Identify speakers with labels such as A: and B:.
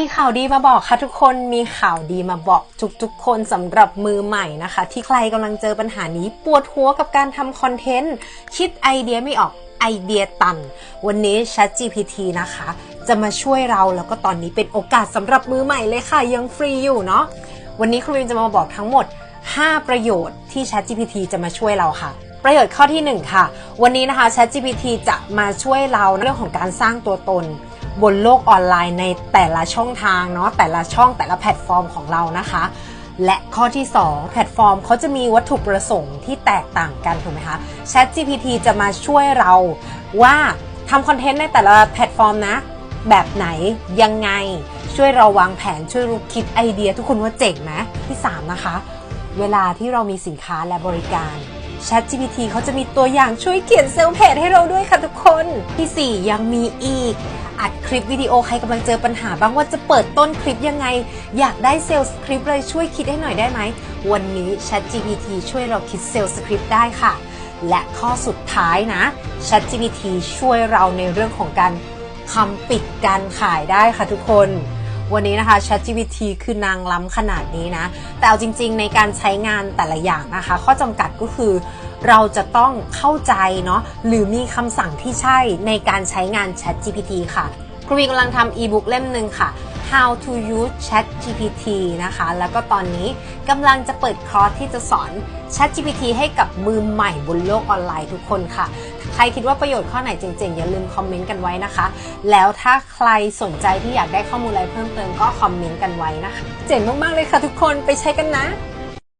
A: มีข่าวดีมาบอกค่ะทุกคนมีข่าวดีมาบอกทุกๆคนสำหรับมือใหม่นะคะ ที่ใครกำลังเจอปัญหานี้ปวดหัวกับการทำคอนเทนต์คิดไอเดียไม่ออกไอเดียตัน วันนี้ ChatGPT นะคะ จะมาช่วยเราแล้วก็ตอนนี้เป็นโอกาสสำหรับมือใหม่เลยค่ะ ยังฟรีอยู่เนาะวันนี้ครูวิมจะมาบอกทั้งหมด 5 ประโยชน์ที่ ChatGPT จะมาช่วยเราค่ะประโยชน์ข้อทีหนึ่1 ค่ะ วันนี้นะคะ ChatGPT จะมาช่วยเราเรื่องของการสร้างตัวตน บนโลกออนไลน์ในแต่ละช่องทางเนาะแต่ละช่องแต่ละแพลตฟอร์มของเรานะคะ และข้อที่ 2 แพลตฟอร์มเขาจะมีวัตถุประสงค์ที่แตกต่างกันถูกไหมคะ ChatGPT จะมาช่วยเราว่าทำคอนเทนต์ในแต่ละแพลตฟอร์มนะ แบบไหนยังไงช่วยเราวางแผนช่วยเราคิดไอเดียทุกคนว่าเจ๋งไหมที่ 3 นะคะ เวลาที่เรามีสินค้าและบริการ ChatGPT เขาจะมีตัวอย่างช่วยเขียนเซลล์เพจให้เราด้วยค่ะทุกคน ที่ 4 ยังมีอีก อัดคลิปวิดีโอใครกำลังเจอปัญหาบ้างว่าจะเปิดต้นคลิปยังไง อยากได้เซลล์สคริปต์เลยช่วยคิดให้หน่อยได้ไหม วันนี้ ChatGPT ช่วยเราคิดเซลล์สคริปต์ได้ค่ะ และข้อสุดท้ายนะ ChatGPT ช่วยเราในเรื่องของการทำปิดการขายได้ค่ะทุกคน วันนี้นะคะ ChatGPT คือนางล้ำขนาดนี้นะ แต่เอาจริง ๆ ในการใช้งานแต่ละอย่างนะคะ ข้อจำกัดก็คือเราจะต้องเข้าใจเนาะหรือมีคำสั่งที่ใช่ในการใช้งาน ChatGPT ค่ะครูวีกำลังทำอีบุ๊กเล่มหนึ่งค่ะ How to use ChatGPT นะคะ แล้วก็ตอนนี้กำลังจะเปิดคอร์สที่จะสอน ChatGPT ให้กับมือใหม่บนโลกออนไลน์ทุกคนค่ะ ใครคิดว่าประโยชน์ข้อไหนเจ๋งๆ อย่าลืมคอมเมนต์กันไว้นะคะ แล้วถ้าใครสนใจที่อยากได้ข้อมูลอะไรเพิ่มเติมก็คอมเมนต์กันไว้นะคะ เจ๋งมากๆเลยค่ะทุกคนไปใช้กันนะ